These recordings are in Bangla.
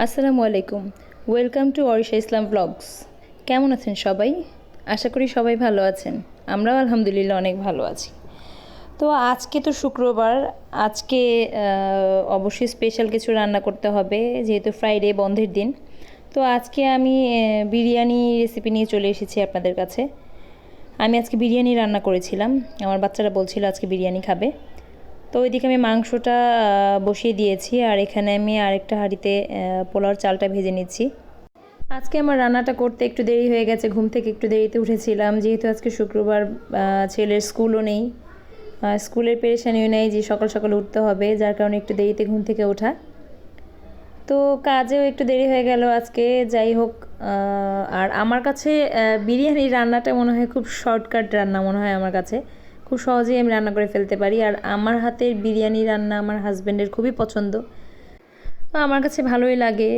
আসসালামু আলাইকুম। Welcome to Arisha Islam blogs কেমন আছেন সবাই? আশা করি সবাই ভালো আছেন। আমরাও আলহামদুলিল্লাহ অনেক ভালো আছি। তো আজকে তো শুক্রবার। আজকে অবশ্যই স্পেশাল কিছু রান্না করতে হবে, যেহেতু ফ্রাইডে বন্ধের দিন। তো আজকে আমি বিরিয়ানি রেসিপি নিয়ে চলে এসেছি আপনাদের কাছে। আমি আজকে বিরিয়ানি রান্না করেছিলাম। আমার বাচ্চারা বলছিল আজকে বিরিয়ানি খাবে। তো ওইদিকে আমি মাংসটা বসিয়ে দিয়েছি আর এখানে আমি আরেকটা হাঁড়িতে পোলাওর চালটা ভেজে নিচ্ছি। আজকে আমার রান্নাটা করতে একটু দেরি হয়ে গেছে ঘুম থেকে একটু দেরিতে উঠেছিলাম। যেহেতু আজকে শুক্রবার ছেলের স্কুলও নেই স্কুলের পেরেশানিও নেই যে সকাল সকাল উঠতে হবে যার কারণে একটু দেরিতে ঘুম থেকে ওঠা। তো কাজেও একটু দেরি হয়ে গেল আজকে যাই হোক আর আমার কাছে আহ, বিরিয়ানি রান্নাটা মনে হয় খুব শর্টকাট রান্না মনে হয় আমার কাছে। খুব সহজেই আমি রান্না করে ফেলতে পারি। আর আমার হাতের বিরিয়ানি রান্না আমার হাজব্যান্ডের খুবই পছন্দ। তো আমার কাছে ভালোই লাগে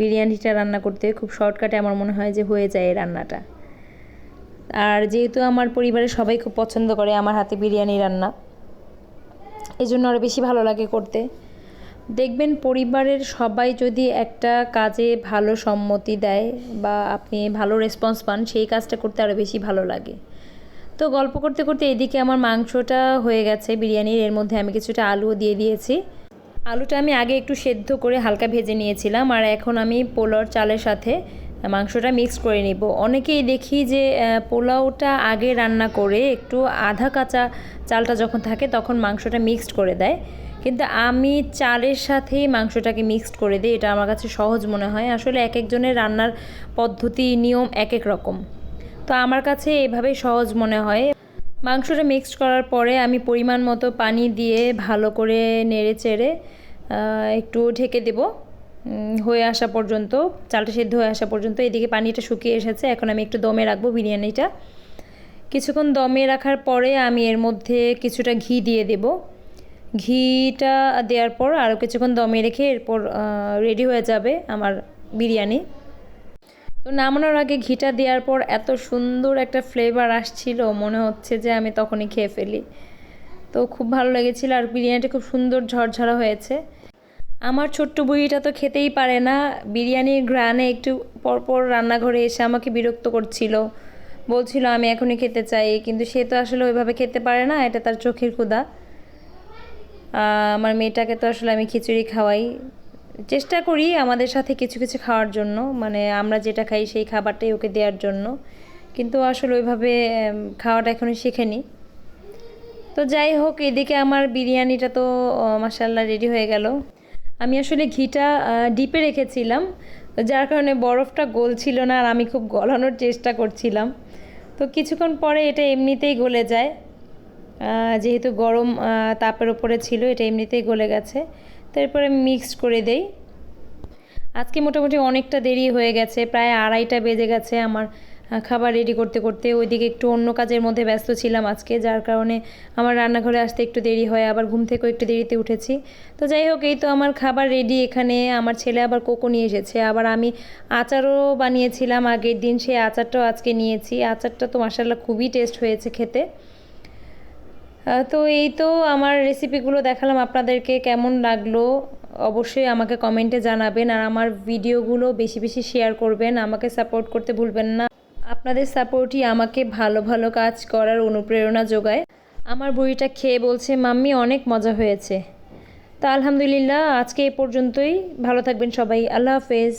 বিরিয়ানিটা রান্না করতে। খুব শর্টকাটে আমার মনে হয় যে হয়ে যায় এই রান্নাটা। আর যেহেতু আমার পরিবারের সবাই খুব পছন্দ করে আমার হাতে বিরিয়ানি রান্না এই জন্য আরও বেশি ভালো লাগে করতে। দেখবেন পরিবারের সবাই যদি একটা কাজে ভালো সম্মতি দেয় বা আপনি ভালো রেসপন্স পান, সেই কাজটা করতে আরও বেশি ভালো লাগে। তো গল্প করতে করতে এদিকে আমার মাংসটা হয়ে গেছে, বিরিয়ানির। এর মধ্যে আমি কিছুটা আলুও দিয়ে দিয়েছি। আলুটা আমি আগে একটু সেদ্ধ করে হালকা ভেজে নিয়েছিলাম, আর এখন আমি পোলাওর চালের সাথে মাংসটা মিক্স করে নিব। অনেকেই দেখি যে পোলাওটা আগে রান্না করে একটু আধা কাঁচা চালটা যখন থাকে তখন মাংসটা মিক্সড করে দেয়। কিন্তু আমি চালের সাথেই মাংসটাকে মিক্সড করে দিই, এটা আমার কাছে সহজ মনে হয়। আসলে এক একজনের রান্নার পদ্ধতি, নিয়ম এক এক রকম। তো আমার কাছে এভাবেই সহজ মনে হয়। মাংসটা মিক্সড করার পরে আমি পরিমাণ মতো পানি দিয়ে ভালো করে নেড়ে চেড়ে একটু ঢেকে দেব। হয়ে আসা পর্যন্ত, চালটা সেদ্ধ হয়ে আসা পর্যন্ত এদিকে পানিটা শুকিয়ে এসেছে। এখন আমি একটু দমে রাখব বিরিয়ানিটা। কিছুক্ষণ দমে রাখার পরে আমি এর মধ্যে কিছুটা ঘি দিয়ে দেব। ঘিটা দেওয়ার পর আরও কিছুক্ষণ দমে রেখে এরপর রেডি হয়ে যাবে আমার বিরিয়ানি। তো নামানোর আগে ঘিটা দেওয়ার পর এত সুন্দর একটা ফ্লেভার আসছিল মনে হচ্ছে যে আমি তখনই খেয়ে ফেলি। তো খুব ভালো লেগেছিল আর বিরিয়ানিটা খুব সুন্দর ঝরঝরা হয়েছে। আমার ছোট্ট বুড়িটা তো খেতেই পারে না। বিরিয়ানির গ্রানে একটু পরপর রান্নাঘরে এসে আমাকে বিরক্ত করছিল। বলছিল আমি এখনই খেতে চাই। কিন্তু সে তো আসলে ওইভাবে খেতে পারে না এটা তার চোখের আহ, আমার মেয়েটাকে তো আসলে আমি খিচুড়ি খাওয়াই। চেষ্টা করি আমাদের সাথে কিছু কিছু খাওয়ার জন্য। মানে আমরা যেটা খাই সেই খাবারটাই ওকে দেওয়ার জন্য। কিন্তু আসলে ওইভাবে খাওয়াটা এখনও শিখেনি। তো যাই হোক, এদিকে আমার বিরিয়ানিটা তো মাসাল্লাহ রেডি হয়ে গেল। আমি আসলে ঘিটা ডিপে রেখেছিলাম। যার কারণে বরফটা গলছিল না আর আমি খুব গলানোর চেষ্টা করছিলাম। তো কিছুক্ষণ পরে এটা এমনিতেই গলে যায়। যেহেতু গরম তাপের ওপরে ছিল, এটা এমনিতেই গলে গেছে। তারপরে মিক্সড করে দেই। আজকে মোটামুটি অনেকটা দেরি হয়ে গেছে, প্রায় আড়াইটা বেজে গেছে আমার খাবার রেডি করতে করতে। ওইদিকে একটু অন্য কাজের মধ্যে ব্যস্ত ছিলাম আজকে, যার কারণে আমার রান্নাঘরে আসতে একটু দেরি হয়, আবার ঘুম থেকেও একটু দেরিতে উঠেছি। তো যাই হোক, এই তো আমার খাবার রেডি এখানে। আমার ছেলে আবার কোকো নিয়ে এসেছে। আবার আমি আচারও বানিয়েছিলাম আগের দিন, সেই আচারটাও আজকে নিয়েছি। আচারটা তো মাসাল্লাহ খুবই টেস্ট হয়েছে খেতে। তো এই তো আমার রেসিপিগুলো দেখালাম আপনাদেরকে, কেমন লাগল অবশ্যই আমাকে কমেন্টে জানাবেন আর আমার ভিডিওগুলো বেশি বেশি শেয়ার করবেন, আমাকে সাপোর্ট করতে ভুলবেন না। আপনাদের সাপোর্টই আমাকে ভালো ভালো কাজ করার অনুপ্রেরণা যোগায়। আমার বইটা খেয়ে বলছে, মাম্মি, অনেক মজা হয়েছে। তা আলহামদুলিল্লাহ, আজকে এ পর্যন্তই। ভালো থাকবেন সবাই। আল্লাহ হাফেজ।